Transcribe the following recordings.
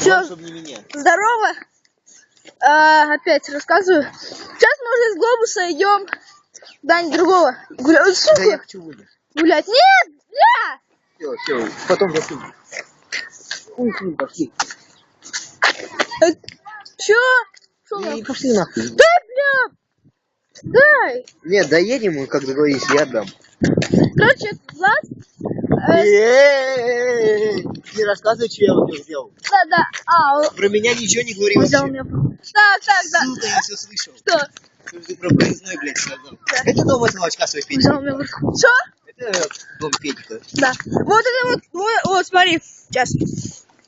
Все, не здорово. А, опять рассказываю. Сейчас мы уже из глобуса идем. Дань другого. Гуля... Ой, Да Сука, я хочу вылез. гулять. Нет, бля! Все, все, потом засунем. С ним, пошли. Э, Чё? Шо И нахуй? пошли нахуй. Дай, бля! Дай! Нет, доедем, мы, как договорились, я отдам. Короче, Влад. Э, Не рассказывай, что я вот сделал. да, да. А, Про меня ничего не говори вообще. меня. Так, так, да. Сука, я все слышал. Что? Ты про проездной, блядь, сказал. Это дом этого очка свой Петя. Взял меня в руку. Что? Это дом Петика. Да. Вот это вот, вот, вот смотри, сейчас.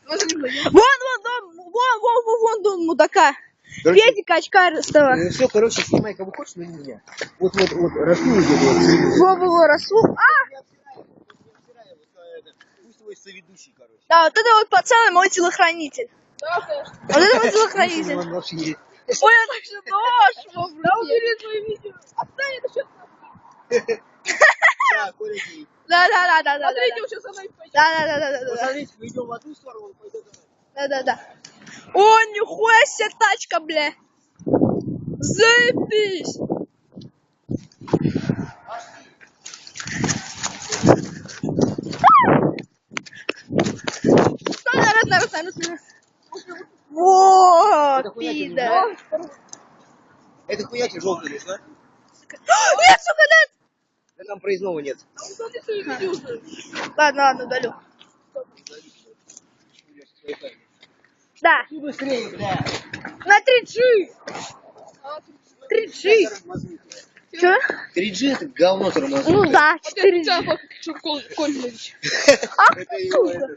Вон, вон, дом, вон, вон, вон, вон дом мудака. Короче, Петика очкаристого. Ну все, короче, снимай кого хочешь, но не меня. Вот, вот, вот, Расул идет, вот. Во, во, во, Расул. А, Не обсирай его, не обсирай его, это, Твой соведущий, короче. да, вот это вот пацан мой телохранитель. Вот это вот телохранитель. Он вообще не- Ой, я так что нож Да убери твои видео. Отстань, это что? Да, Коля гей. Да, да, да, да, да. Смотрите, да, он сейчас за нами пойдет. Да, да, да, да, да, да, да. Посмотрите, мы идем в одну сторону, он пойдет Да, да, да. О, нихуя себе тачка, бля. Заебись. Это хуйня тебе лишь, да? Нет, сука, нет. Да там проездного нет. Ладно, ладно, удалю. Да, быстрее, бля. на 3G. 3G. Че? 3G это говно тормозит. Ну да, Вот это 4G. тебя, как Коль- Кольнович. Это его, это.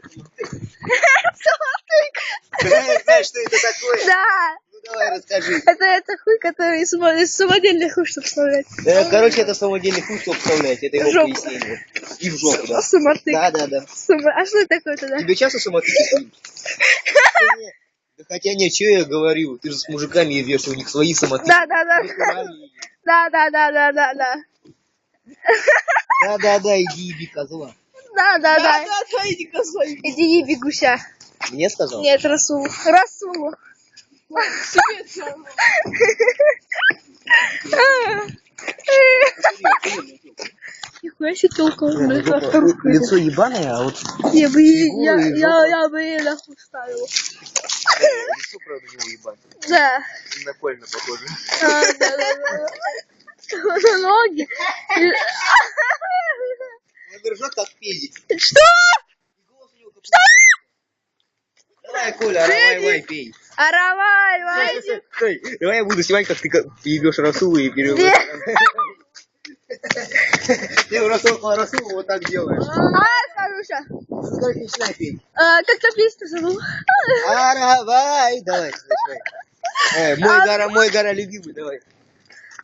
Да, знаешь, что это такое? Да. Давай, расскажи. Это, это хуй, который из, из самодельных хуй, чтобы вставлять. Э, Короче, это самодельный хуй, что вставлять. Это его Жопу. пояснение. И в жопу, да. Самотык. Да, да, да. Сама- А что это такое тогда? Тебе часто самотыки Да хотя нет, что я говорю? Ты же с мужиками едешь, у них свои самотыки. Да, да, да. Да, да, да, да, да, да. Да, да, да, иди еби козла. Да, да, да. Да, да, иди козой. Иди еби гуся. Мне сказал? Нет, Расул. Расулу. Нихуя себе телка. Лицо ебаное, а вот Я бы, я, я, я бы ей нахуй ставила. лицо, правда, не ебать. Да. На Кольна похоже. А, да, да, да. Ноги. Он держит как педик. Что? Что? Давай, Коля, давай, давай, пей. Аравай, вайди. Стой, давай я буду снимать, как ты ебешь Расулу и берешь. Ты у Расула Расула вот так делаешь. А, ща. Скажи, начинай петь. А, Как то песню зовут? А, давай, начинай. Э, мой гора, мой гора любимый, давай.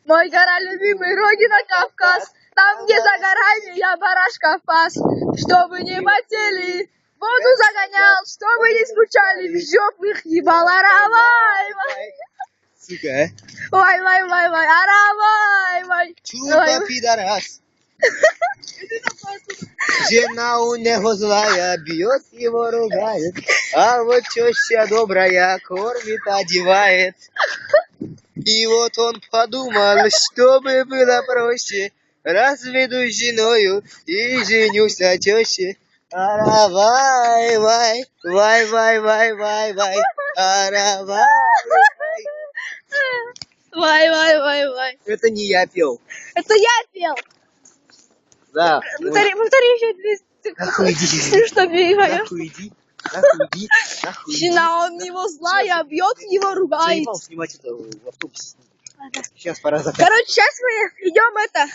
Мой гора любимый, родина Кавказ. Там, где за горами я барашка пас. Чтобы не потели, воду загонял. Чтобы не скучали, в жопу их ебал. Аравай, вай. Сука, а? Вай, вай, вай, вай, аравай, вай. Чурка пидорас. Жена у него злая, бьет его, ругает, а вот теща добрая кормит, одевает. И вот он подумал, чтобы было проще, разведусь с женою и женюсь на теще. Ара, вай, вай, вай, вай, вай, вай, вай, ара, вай, вай. Вай, вай, вай, вай. Это не я пел. Это я пел. Да. Повтори, повтори еще две Нахуй иди. Что, бегаешь? Нахуй иди. Нахуй иди. Нахуй иди. Жена, он его злая, бьет его, ругает. Заебал снимать это в автобусе. Сейчас пора заканчивать. Короче, сейчас мы идем это.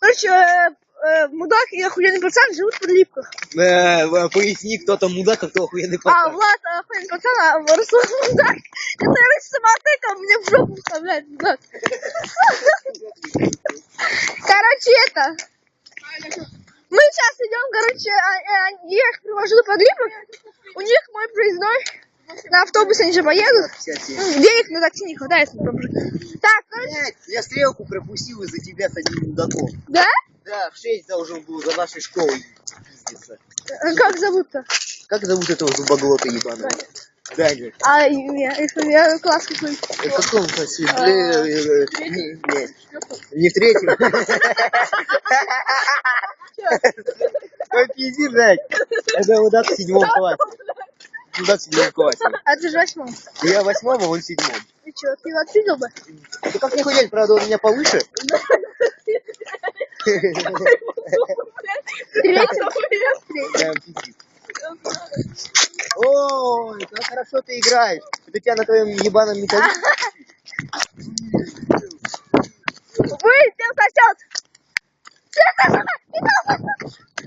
Короче, э, э, мудак и охуенный пацан живут под липках. Э, Поясни, кто там мудак, а кто охуенный А, пацан. Влад охуенный пацан, а Руслан мудак. Который с самотыком мне в жопу вставляет мудак. Короче, это. Мы сейчас идем, короче, а- а- я их привожу под липок. У них мой проездной. На автобусе они же поедут. 57. Денег на такси не хватает. Так, короче, я стрелку пропустил из-за тебя с одним мудаком. да? Да, в 6 должен был за нашей школой пиздиться. А Как зовут-то? Как зовут этого зубоглота ебаного? Да, говорит. А я, если я класс какой? В каком классе? Э, э, э, Не, не, не в третьем. Ой, пизди, блядь. Это удак в седьмом классе. В седьмом классе. А ты же восьмом. Я восьмом, а он седьмом. Ты что, ты его отпиздил бы? Ты как не хуять, правда, он у меня повыше. Ой, как хорошо ты играешь. Это тебя на твоем ебаном металле. Вылетел сосед!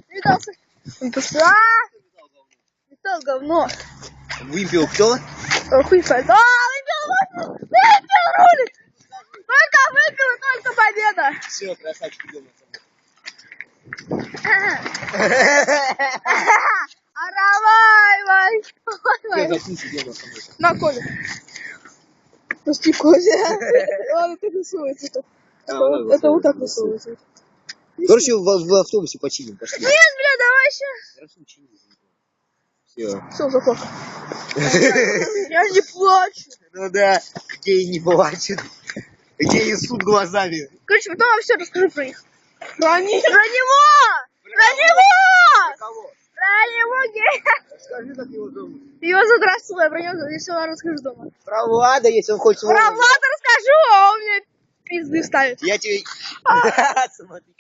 Видался? Просто... А! Металл говно. Выпил кто? О, Хуй пойду. А, выпил, выпил, рулит. Только выпил, только победа. Все, красавчик, идем А давай, вай. На Коля. Пусти, Коля. Ладно, так рисуется. Это, А, это, вот- так рисуется. Короче, в, автобусе починим, пошли. Нет, бля, давай сейчас. Все. Все, заплакал. Я не плачу. Ну да, геи не плачут. Геи суд глазами. Короче, потом вам все расскажу про них. Про них? Про него! Про него! Кого? Про него, гей. Скажи, как его зовут. Его зовут Расул, я про него я все расскажу дома. Про Влада, если он хочет Про Влада расскажу, а он мне пизды ставит. Я тебе... Смотри.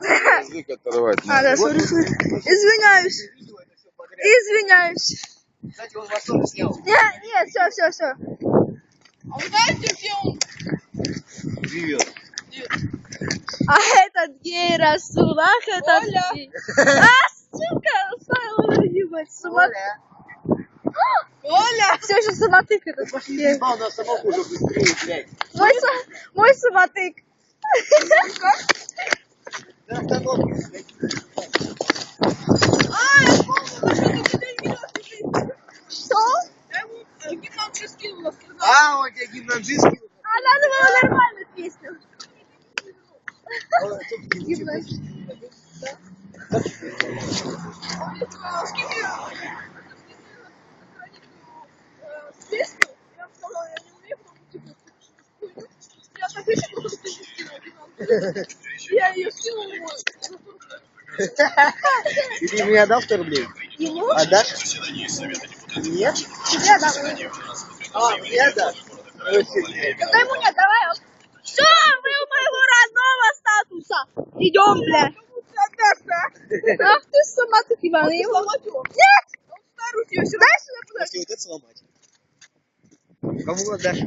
Язык оторвать. А, да, смотри, смотри. Извиняюсь. Извиняюсь. Кстати, он вас тоже снял. Нет, нет, все, все, все. А вы знаете, где он? Живет. А этот гей Расул, ах, этот Оля. гей. А, сука, оставила ебать, сама... Оля! Все, сейчас самотык этот пошли. Ебал на самого уже быстрее, блядь. Мой, мой самотык. Что? Я э, гимнастику скинула, сказала. А, он тебе гимназистский. А надо было нормальную песню. А, чтоб ты Гимнастику. э, скинь песню. Я не не ее скинула ему. Ты мне отдал 100 рублей? Ему? Отдашь? Нет? Тебе дам. А, мне отдашь? Ну, фиг. Да ему нет, давай. Все, мы у моего родного статуса. Идем, бля. Ах ты Его- сломать его. Нет! Он старую сюда? Если вот это сломать. Кому отдашь?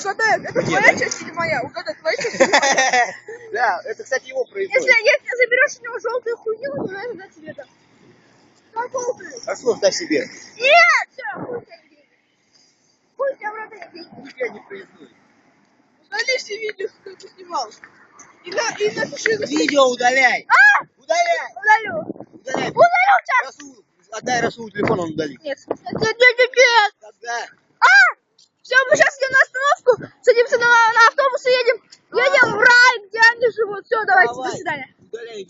Угадай, это твоя часть или моя? Угадай, твоя часть или моя? Да, это, кстати, его Если, производит. если заберешь у него желтую хуйню, то я тогда тебе дам. Какого ты? Ослов дай себе. Нет! Все, хуй тебе деньги. Хуй тебе эти деньги. Я не производит. Удали все видео, как ты снимал. И, на, и напиши на Видео удаляй. А! Удаляй. Удалю. Удаляй. Удалю сейчас. Расул, отдай Расулу телефон, он удалит. Нет. Нет, нет, нет, нет. Когда? А! Все, мы сейчас идем на остановку, садимся на, на автобус и едем. Едем в рай, где они живут. Все, давайте, Давай. до свидания.